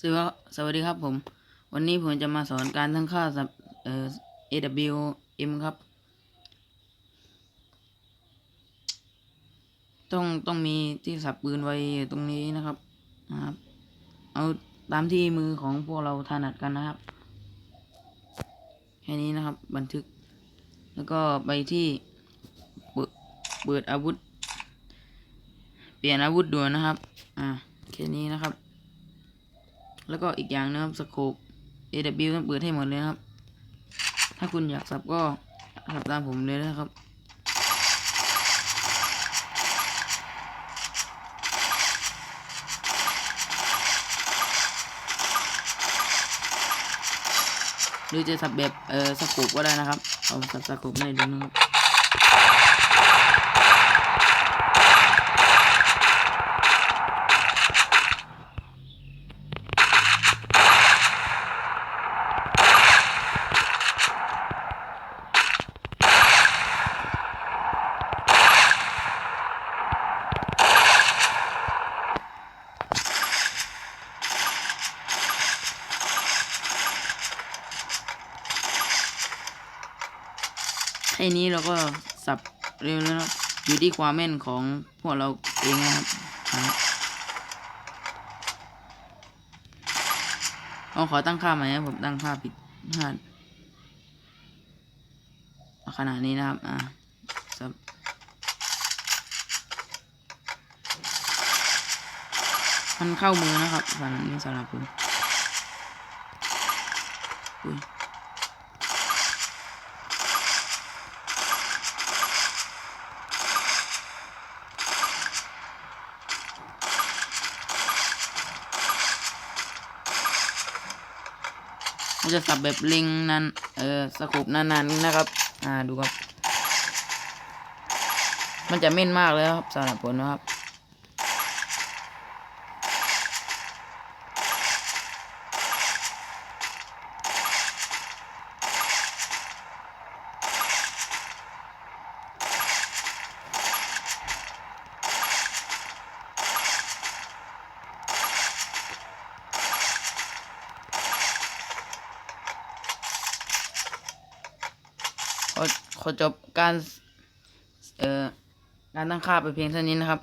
สวัสดีครับผม วันนี้ผมจะมาสอนการตั้งค่าสับเอ่อ AWM ครับ ต้องต้องมีที่สับปืนไว้ตรงนี้นะครับนะครับ เอาตามที่มือของพวกเราถนัดกันนะครับ แค่นี้นะครับบันทึก แล้วก็ไปที่เป,เปิดอาวุธ เปลี่ยนอาวุธด่วนนะครับ อ่าแค่นี้นะครับ แล้วก็อีกอย่างนะครับสโคป AW ต้องเปิดให้หมดเลยครับ ถ้าคุณอยากสับก็สับตามผมเลยนะครับหรือจะสับแบบเออสโคปก็ได้นะครับเอาสับสโคปให้ดูนะครับ แค่นี้เราก็สับเร็วแล้วอยู่ที่ความแม่นของพวกเราเองนะครับนะครับเอาขอตั้งค่าใหม่นะผมตั้งค่าผิดพลาดขนาดนี้นะครับ อ่าสับมันเข้ามือนะครับขนาดนี้สำหรับผมอุ้ย เราจะสับแบบลิงนั้น เออสกูปนานๆนะครับ อ่าดูครับ มันจะเม่นมากเลยครับสำหรับผมนะครับ ขอจบการ เอ่อ การตั้งค่าไปเพียงเท่านี้นะครับ